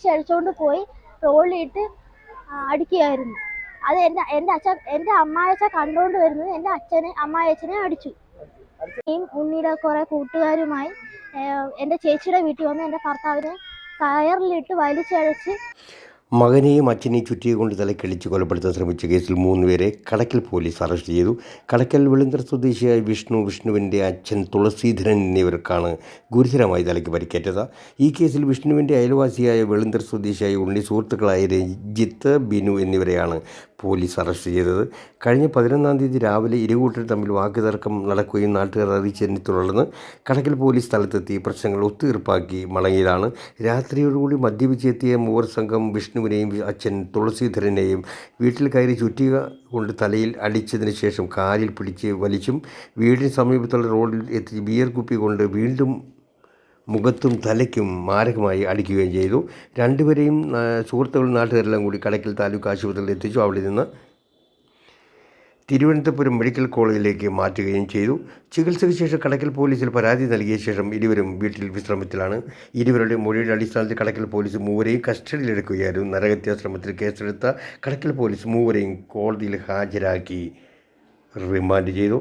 വലിച്ചഴിച്ചുകൊണ്ട് പോയി റോളിലിട്ട് അടിക്കുകയായിരുന്നു. അത് എന്റെ എന്റെ അച്ഛൻ എന്റെ അമ്മായച്ച കണ്ടുകൊണ്ട് വരുന്നത് എന്റെ അച്ഛനെ അമ്മായച്ചനെ അടിച്ചു. ഉണ്ണിയും ഉണ്ണിയുടെ കുറേ കൂട്ടുകാരുമായി എന്റെ ചേച്ചിയുടെ വീട്ടിൽ വന്ന് എന്റെ ഭർത്താവിനെ കയറിലിട്ട് വലിച്ചഴച്ച് മകനെയും അച്ഛനെയും ചുറ്റിയെ കൊണ്ട് തലക്കടിച്ച് കൊലപ്പെടുത്താൻ ശ്രമിച്ച കേസിൽ മൂന്ന് മൂന്നുപേരെ കടക്കൽ പോലീസ് അറസ്റ്റ് ചെയ്തു. കടക്കൽ വെളിന്തർ സ്വദേശിയായ വിഷ്ണു വിഷ്ണുവിന്റെ അച്ഛൻ തുളസീധരൻ എന്നിവർക്കാണ് ഗുരുതരമായി തലയ്ക്ക് പരിക്കേറ്റത്. ഈ കേസിൽ വിഷ്ണുവിന്റെ അയൽവാസിയായ വെളിന്തർ സ്വദേശിയായ ഉണ്ണി സുഹൃത്തുക്കളായ രഞ്ജിത്ത് ബിനു എന്നിവരെയാണ് പോലീസ് അറസ്റ്റ് ചെയ്തത്. കഴിഞ്ഞ പതിനൊന്നാം തീയതി രാവിലെ ഇരുകൂട്ടർ തമ്മിൽ വാക്കുതർക്കം നടക്കുകയും നാട്ടുകാർ അറിയിച്ചതിനെ തുടർന്ന് കടക്കൽ പോലീസ് സ്ഥലത്തെത്തി. പ്രശ്നങ്ങൾ ഒത്തുതീർപ്പാക്കി മടങ്ങിയതാണ്. രാത്രിയോടുകൂടി മദ്യപിച്ചെത്തിയ മൂവർ സംഘം വിഷ്ണുവിനെയും അച്ഛൻ തുളസീധരനെയും വീട്ടിൽ കയറി ചുറ്റിക കൊണ്ട് തലയിൽ അടിച്ചതിന് ശേഷം കാലിൽ പിടിച്ച് വലിച്ചും വീടിന് സമീപത്തുള്ള റോഡിൽ എത്തി ബിയർ കുപ്പി കൊണ്ട് വീണ്ടും മുഖത്തും തലയ്ക്കും മാരകമായി അടിക്കുകയും ചെയ്തു. രണ്ടുപേരെയും സുഹൃത്തുക്കൾ നാട്ടുകാരെല്ലാം കൂടി കടക്കൽ താലൂക്ക് ആശുപത്രിയിൽ എത്തിച്ചു. അവിടെ നിന്ന് തിരുവനന്തപുരം മെഡിക്കൽ കോളേജിലേക്ക് മാറ്റുകയും ചെയ്തു. ചികിത്സയ്ക്ക് ശേഷം കടക്കൽ പോലീസിൽ പരാതി നൽകിയ ശേഷം ഇരുവരും വീട്ടിൽ വിശ്രമത്തിലാണ്. ഇരുവരുടെ മൊഴിയുടെ അടിസ്ഥാനത്തിൽ കടക്കൽ പോലീസ് മൂവരെയും കസ്റ്റഡിയിലെടുക്കുകയായിരുന്നു. നരഹത്യാശ്രമത്തിൽ കേസെടുത്ത കടക്കൽ പോലീസ് മൂവരെയും കോടതിയിൽ ഹാജരാക്കി റിമാൻഡ് ചെയ്തു.